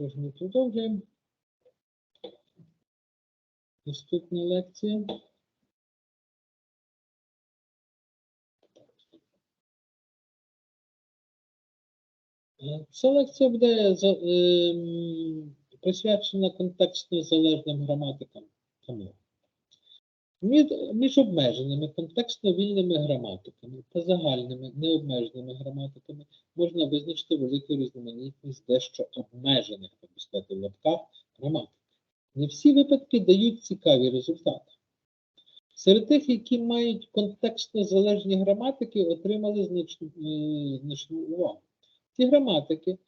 Що ж ми продовжуємо? Наступна лекція. Е, Ця лекція буде за- ем, присвячена контекстно залежним граматикам. Тому між, обмеженими контекстно вільними граматиками та загальними необмеженими граматиками можна визначити велику різноманітність дещо обмежених, так би сказати, в лапках граматик. Не всі випадки дають цікаві результати. Серед тих, які мають контекстно залежні граматики, отримали значну, е, значну увагу. Ці граматики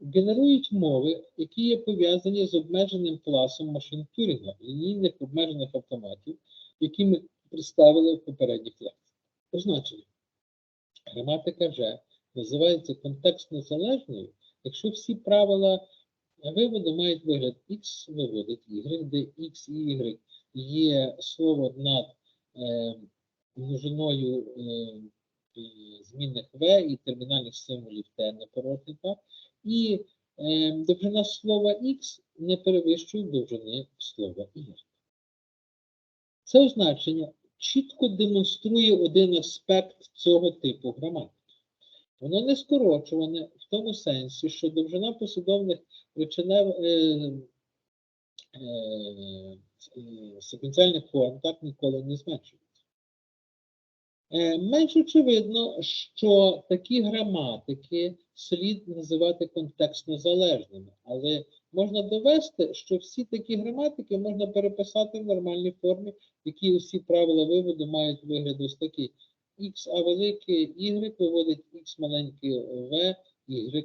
генерують мови, які є пов'язані з обмеженим класом машин Тюрінга, лінійних обмежених автоматів, які ми представили в попередніх лекціях. Позначення. Граматика вже називається контекстно залежною, якщо всі правила виводу мають вигляд X виводить Y, де X і Y є слово над е, множиною е, е, змінних В і термінальних символів Т непорожній, так? І е, довжина слова X не перевищує довжини слова Y. Це означення чітко демонструє один аспект цього типу граматики. Воно не скорочуване в тому сенсі, що довжина послідовних причинев е, е, е, секвенціальних форм так ніколи не зменшується. Е, менш очевидно, що такі граматики слід називати контекстно залежними, але можна довести, що всі такі граматики можна переписати в нормальній формі, в якій усі правила виводу мають вигляд ось такий. X а велике Y виводить X маленьке В, Y.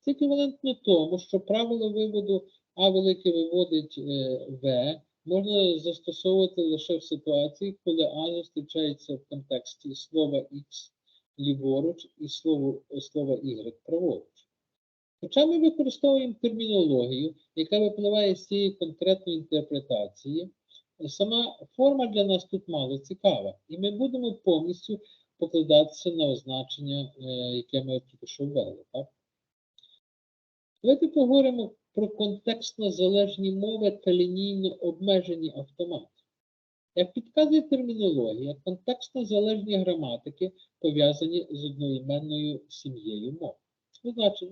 Це еквівалентно тому, що правило виводу А велике виводить е, В можна застосовувати лише в ситуації, коли А зустрічається в контексті слова X ліворуч і слово, слова Y праворуч. Хоча ми використовуємо термінологію, яка випливає з цієї конкретної інтерпретації, сама форма для нас тут мало цікава, і ми будемо повністю покладатися на означення, е, яке ми тільки що ввели. Так? Давайте поговоримо про контекстно залежні мови та лінійно обмежені автомати. Як підказує термінологія, контекстно залежні граматики пов'язані з одноіменною сім'єю мов. Значить,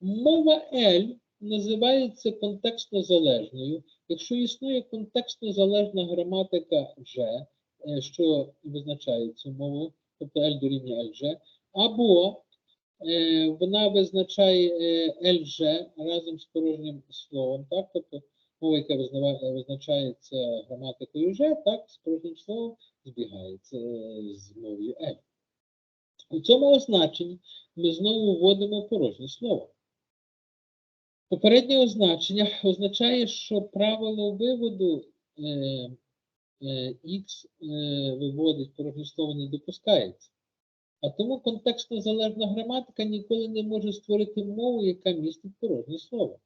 мова L називається контекстно залежною, якщо існує контекстно залежна граматика G, е, що визначає цю мову, тобто L дорівнює LG, або е, вона визначає е, LG разом з порожнім словом, так? Тобто мова, яка визначається граматикою G, так, з порожнім словом збігається з мовою L. У цьому означенні ми знову вводимо порожнє слово. Попереднє означення означає, що правило виводу е, е, X е, виводить порожнє слово не допускається. А тому контекстно залежна граматика ніколи не може створити мову, яка містить порожнє слово.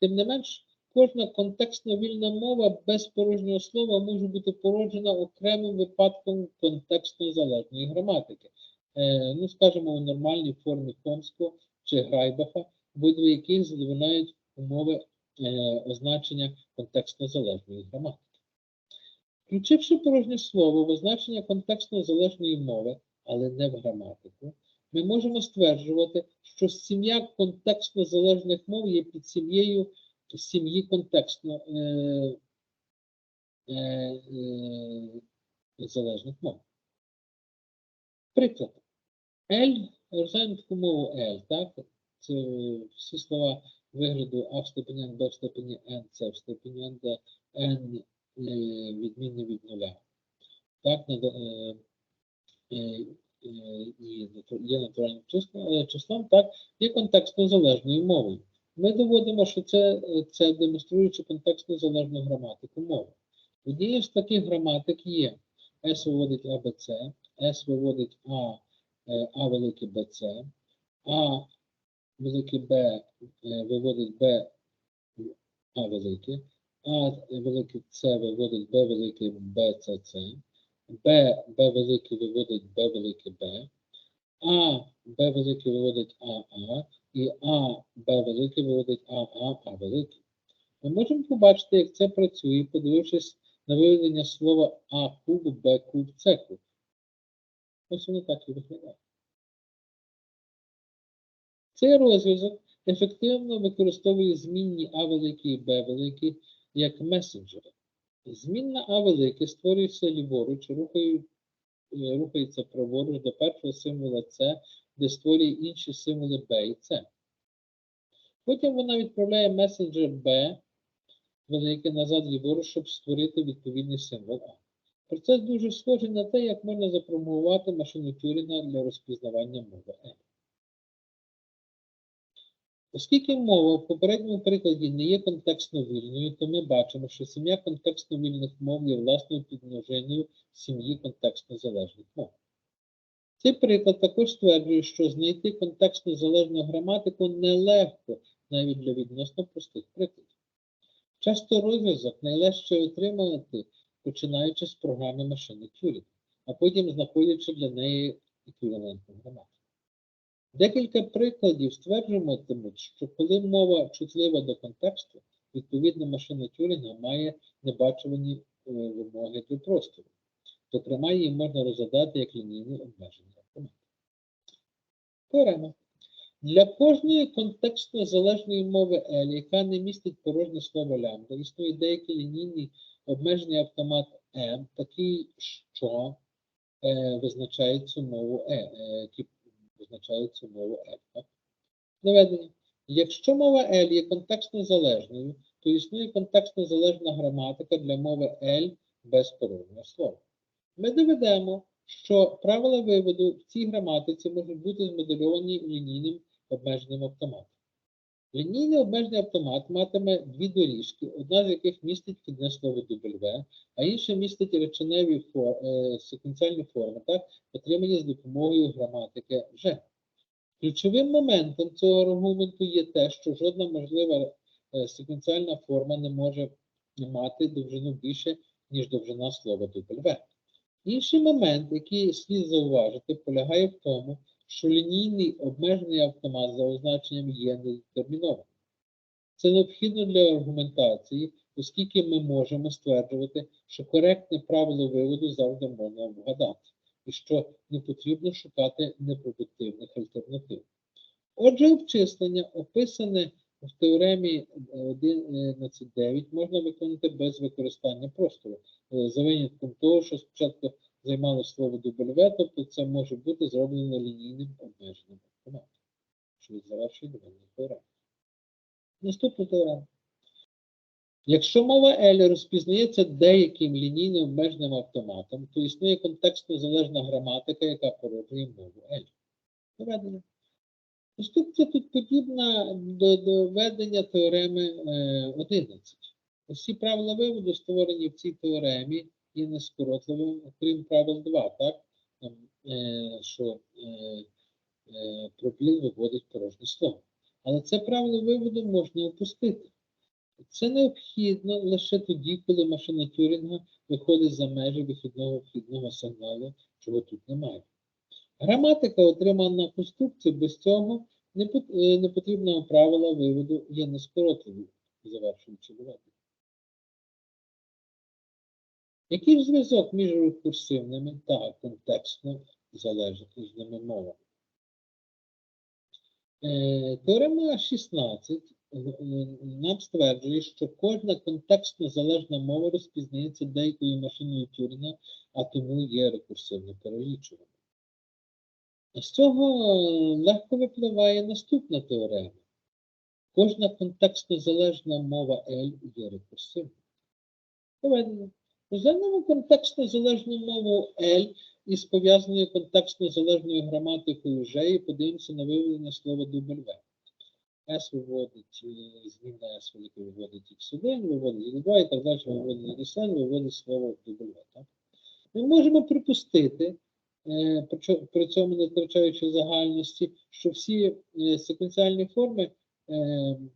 Тим не менш, кожна контекстно вільна мова без порожнього слова може бути породжена окремим випадком контекстно залежної граматики. Е, ну, скажімо, у нормальній формі Хомського чи Грайбаха, обидва яких задовольняють умови е, означення контекстно залежної граматики. Включивши порожнє слово в означення контекстно залежної мови, але не в граматику, ми можемо стверджувати, що сім'я контекстно залежних мов є під сім'єю сім'ї контекстно е, е, е, мов. Приклад. L, розглядаємо таку мову L, так? Це всі слова вигляду А в степені N, Б в степені N, С в степені N, де N е, відмінне від нуля. Так, е, е, і є натуральним числом, числом, так, є контекстно залежною мовою. Ми доводимо, що це, це демонструючи контекстно залежну граматику мови. Однією з таких граматик є S виводить АБЦ, S виводить А, А велике БЦ, А велике Б е, виводить Б А велике, А велике С виводить Б велике БЦЦ, Б Б велике виводить Б велике Б, А Б велике виводить АА, і А, Б велике виводить А, А, А велике. Ми можемо побачити, як це працює, подивившись на виведення слова А куб, Б куб, С куб. Ось воно так і виглядає. Цей розв'язок ефективно використовує змінні А великі і Б великі як месенджери. Змінна А велике створюється ліворуч, е, рухається праворуч до першого символа С, де створює інші символи Б і С. Потім вона відправляє месенджер Б велике назад ліворуч, щоб створити відповідний символ А. Процес дуже схожий на те, як можна запрограмувати машину Тюрінга для розпізнавання мови L. Оскільки мова в попередньому прикладі не є контекстно вільною, то ми бачимо, що сім'я контекстно вільних мов є власною підмножиною сім'ї контекстно залежних мов. Цей приклад також стверджує, що знайти контекстно залежну граматику нелегко навіть для відносно простих прикладів. Часто розв'язок найлегше отримати, починаючи з програми машини Тюрінга, а потім знаходячи для неї еквівалентну граматику. Декілька прикладів стверджуватимуть, що коли мова чутлива до контексту, відповідно машина Тюрінга має небачувані е, вимоги до простору. Зокрема, її можна розглядати як лінійне обмеження автомату. Теорема. Для кожної контекстно залежної мови L, яка не містить порожнє слово лямбда, існує деякий лінійний обмежений автомат M, такий, що е, визначає цю мову E, е, який визначає мовою L. Наведення. Якщо мова L є контекстно залежною, то існує контекстно залежна граматика для мови L без порожнього слова. Ми доведемо, що правила виводу в цій граматиці можуть бути змодельовані лінійним обмеженим автоматом. Лінійний обмежений автомат матиме дві доріжки, одна з яких містить вхідне слово W, а інша містить реченеві фор, е, секвенціальні форми, так, отримані з допомогою граматики G. Ключовим моментом цього аргументу є те, що жодна можлива е, секвенціальна форма не може мати довжину більше, ніж довжина слова W. Інший момент, який слід зауважити, полягає в тому, що лінійний обмежений автомат за означенням є недетермінованим. Це необхідно для аргументації, оскільки ми можемо стверджувати, що коректне правило виводу завжди можна вгадати, і що не потрібно шукати непродуктивних альтернатив. Отже, обчислення, описане в теоремі 11.9, можна виконати без використання простору, е, за винятком того, що спочатку займало слово W, тобто це може бути зроблено лінійним обмеженим автоматом, що завершує довольну теорему. Наступна теорема. Якщо мова L розпізнається деяким лінійним обмеженим автоматом, то існує контекстно залежна граматика, яка породжує мову L. Доведення. Наступна тут подібна до, до ведення теореми е, 11. Усі правила виводу, створені в цій теоремі, є нескоротливими, окрім правил 2, так? Е, що е, е, пробіл виводить порожнє слово. Але це правило виводу можна опустити. Це необхідно лише тоді, коли машина Тюрінга виходить за межі вихідного вхідного сигналу, чого тут немає. Граматика, отримана конструкцією, без цього не пот- е, непотрібного правила виводу є нескоротливою, завершуючи доведення. Який зв'язок між рекурсивними та контекстно залежними мовами? Е, Теорема 16 е, нам стверджує, що кожна контекстно залежна мова розпізнається деякою машиною Тюрінга, а тому є рекурсивно перелічуваною. З цього е, легко випливає наступна теорема. Кожна контекстно залежна мова L є рекурсивною. Розглянемо контекстно залежну мову L із пов'язаною контекстно залежною граматикою G і подивимося на виведення слова W. S виводить, е, змінна S велике виводить X1, виводить X2 і так далі, виводить X1, виводить слово W. Так? Ми можемо припустити, е, при цьому не втрачаючи загальності, що всі е, секвенціальні форми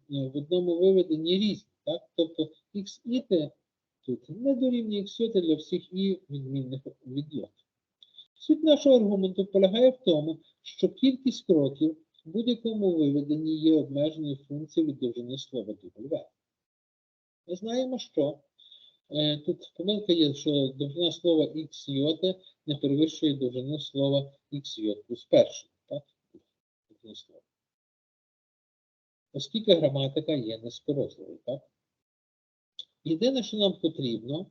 в одному виведенні різні. Так? Тобто і Тут не дорівнює X для всіх і відмінних від йод. Суть нашого аргументу полягає в тому, що кількість кроків, В будь-якому виведенні є обмеженою функцією від довжини слова W. Ми знаємо, що е, тут помилка є, що довжина слова x йоти не перевищує довжину слова x йот плюс перший. Оскільки граматика є нескорозливою, так? Єдине, що нам потрібно,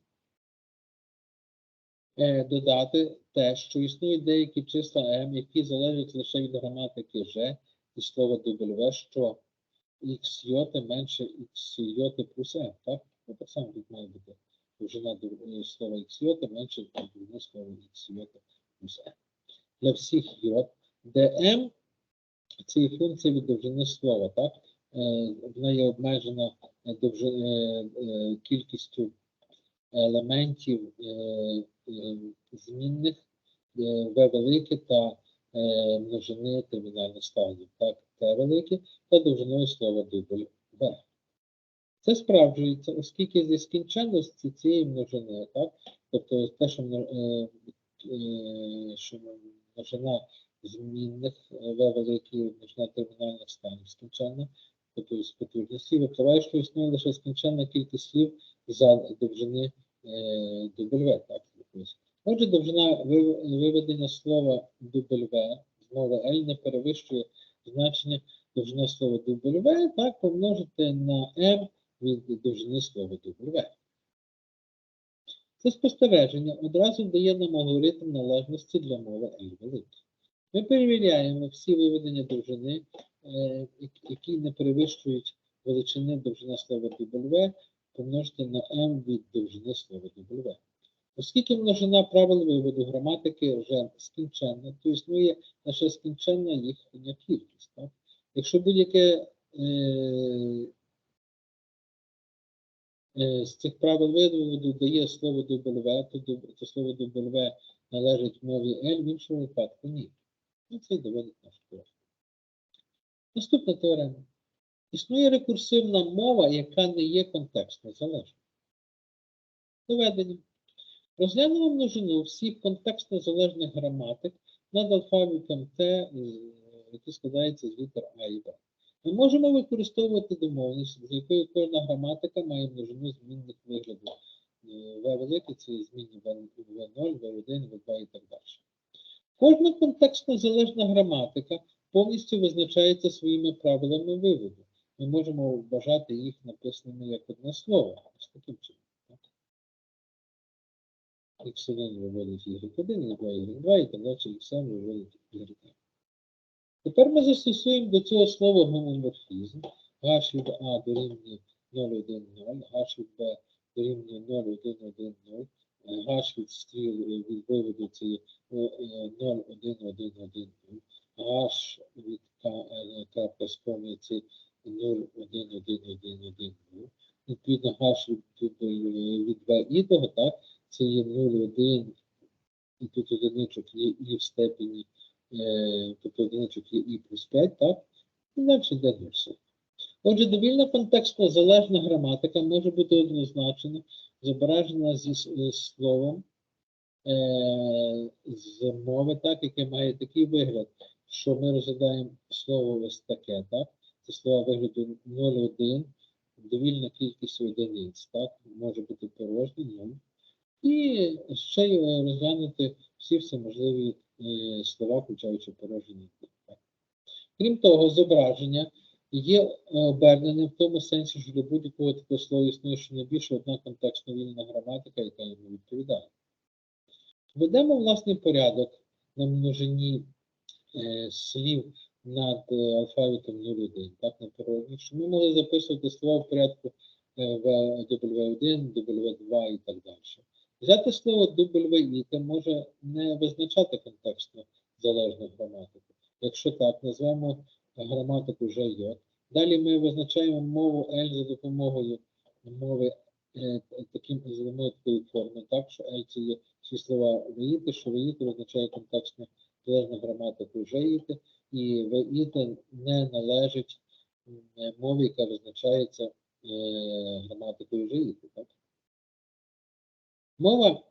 е, додати те, що існують деякі числа m, які залежать лише від граматики G і слова W, що x йоти менше x йоти плюс m, так? Ну, так само тут має бути довжина е, слова x йоти менше довжини слова x йоти плюс m. Для всіх йот, де m це є функція від довжини слова, так? Е, Вона є обмежена кількістю елементів е, е, змінних е, V велике та е, множини термінальних стадій, так, Т велике та довжиною слова дубль В. Це справджується, оскільки зі скінченності цієї множини, так, тобто те, що, мно- е, е, що множина змінних е, В великі множина термінальних станів скінченна, тобто з потужності, випливає, що існує лише скінченна кількість слів за довжини е, W, так. Отже, довжина виведення слова W з мови L не перевищує значення довжина слова W, так, помножити на M від довжини слова W. Це спостереження одразу дає нам алгоритм належності для мови L великої. Ми перевіряємо всі виведення довжини, які- які не перевищують величини довжина слова W, помножити на m від довжини слова W. Оскільки множина правил виводу граматики вже скінченна, то існує лише скінченна їхня кількість. Так? Якщо будь-яке е, е, з цих правил виводу дає слово W, то, то слово W належить мові L, в іншому випадку ні. І це доводить наш теорему. Наступна теорема. Існує рекурсивна мова, яка не є контекстно залежною. Доведення. Розглянемо множину всіх контекстно залежних граматик над алфавітом Т, який складається з літер А і Б. Ми можемо використовувати домовленість, з якою кожна граматика має множину змінних вигляду. Е, В велике це змінні В0, В1, В2 і так далі. Кожна контекстно залежна граматика повністю визначається своїми правилами виводу. Ми можемо вважати їх написаними як одне слово, ось таким чином. так. X1 виводить Y1, Y2, Y2 і так далі X7 виводить Y2. Тепер ми застосуємо до цього слова гомоморфізм. H від А дорівнює 0,1,0, H від Б дорівнює 0,1,1,0, H від стріл е, від виводу це є е, е, 0,1,1,1,0, H від К, крапка з комою це 0,1,1,1,1,0. Відповідно, від, дубль, е, ідого, так, це є 0,1, і тут одиничок є і в степені, е, тобто одиничок є і плюс 5, так, і далі йде 0. Отже, довільна контекстно залежна граматика може бути однозначно зображена зі е, словом з мови, так, яке має такий вигляд, що ми розглядаємо слово ось таке, так? Це слово вигляду 0,1, довільна кількість одиниць, так, може бути порожній 0. І ще й е, розглянути всі всеможливі е, слова, включаючи порожній. Так. Крім того, зображення є е, оберненим в тому сенсі, що для будь-якого такого слова існує щонайбільше одна контекстно вільна граматика, яка йому відповідає. Введемо власний порядок на множині слів над е, алфавітом 01, так, на порожніх, що ми могли записувати слова в порядку е, W1, W2 і так далі. Взяти слово W може не визначати контекстно залежну граматику. Якщо так, назвемо граматику ЖЙ. Далі ми визначаємо мову L за допомогою мови е, таким такої форми, так що L це є всі слова виїти, що виїти означає контекстно залежну граматику ЖІТи, і виїти не належить е, мові, яка визначається е, граматикою ЖІТи. Так? Мова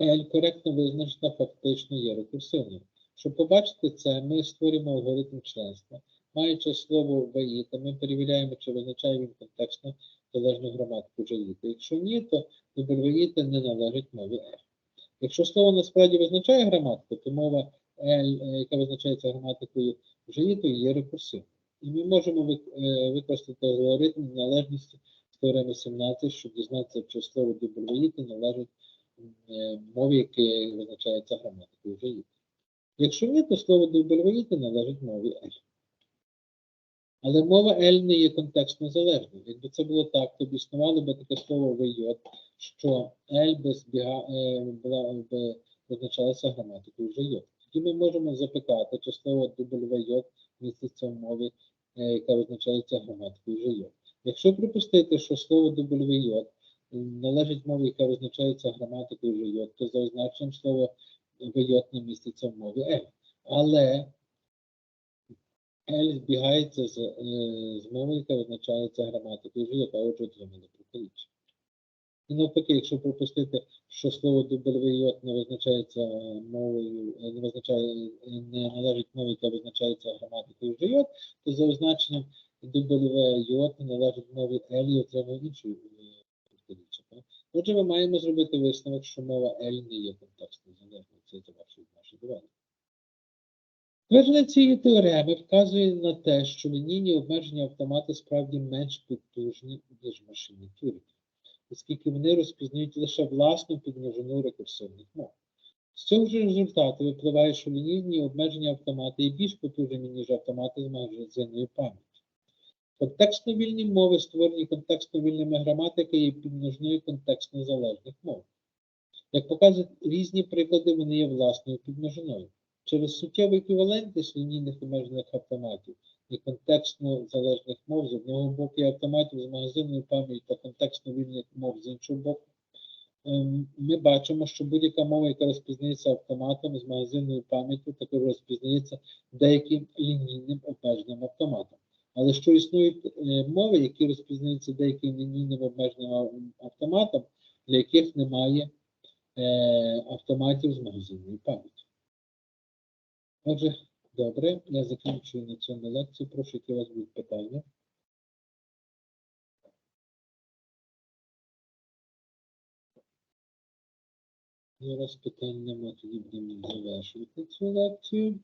L коректно визначена фактично є рекурсивною. Щоб побачити це, ми створюємо алгоритм членства. Маючи слово ВАїта, ми перевіряємо, чи визначає він контекстно залежну граматику ЖАїта. Якщо ні, то дубль ВАїта не належить мові L. Якщо слово насправді визначає граматику, то мова L, е, яка визначається граматикою ЖАїту, є рекурсивною. І ми можемо е, використати алгоритм належності з теореми 17, щоб дізнатися, чи слово дубль ВАїта належить е, мові, яка визначається граматикою ЖАїта. Якщо ні, то слово дубль належить мові L. Але мова L не є контекстно залежною. Якби це було так, то б існувало би таке слово VJ, що L е, була, би визначалася граматикою VJ. Тоді ми можемо запитати, чи слово WJ міститься в мові, е, яка визначається граматикою VJ. Якщо припустити, що слово WJ належить мові, яка визначається граматикою VJ, то за означенням слово VJ не міститься в мові L. Але L збігається з, е, з мовою, яка визначається граматикою, вже яка отже отримали протиріччя. І навпаки, якщо припустити, що слово WJ не визначається мовою, е, не визначає, е, не належить мові, яка визначається граматикою JJ, то за означенням WJ належить мові L і отримує іншу е, так? Отже, ми маємо зробити висновок, що мова L не є контекстно залежною. Це завершує наше доведення. Твердження цієї теореми вказує на те, що лінійні обмеження автомати справді менш потужні, ніж машинні Тюрінга, оскільки вони розпізнають лише власну підмножину рекурсивних мов. З цього ж результату випливає, що лінійні обмеження автомати є більш потужними, ніж автомати з магазинною пам'яттю. Контекстно вільні мови, створені контекстно вільними граматики, є підмножиною контекстно залежних мов. Як показують різні приклади, вони є власною підмножиною. Через суттєву еквівалентність лінійних обмежених автоматів і контекстно залежних мов з одного боку, і автоматів з магазинною пам'яттю та контекстно вільних мов з іншого боку, ем, ми бачимо, що будь-яка мова, яка розпізнається автоматом з магазинною пам'яттю, також розпізнається деяким лінійним обмеженим автоматом. Але що існують е, мови, які розпізнаються деяким лінійним обмеженим ав- автоматом, для яких немає е, автоматів з магазинною пам'яттю. Отже, добре, я закінчую на цьому лекцію. Прошу, які у вас будуть питання. Зараз питань нема, тоді будемо завершувати цю лекцію.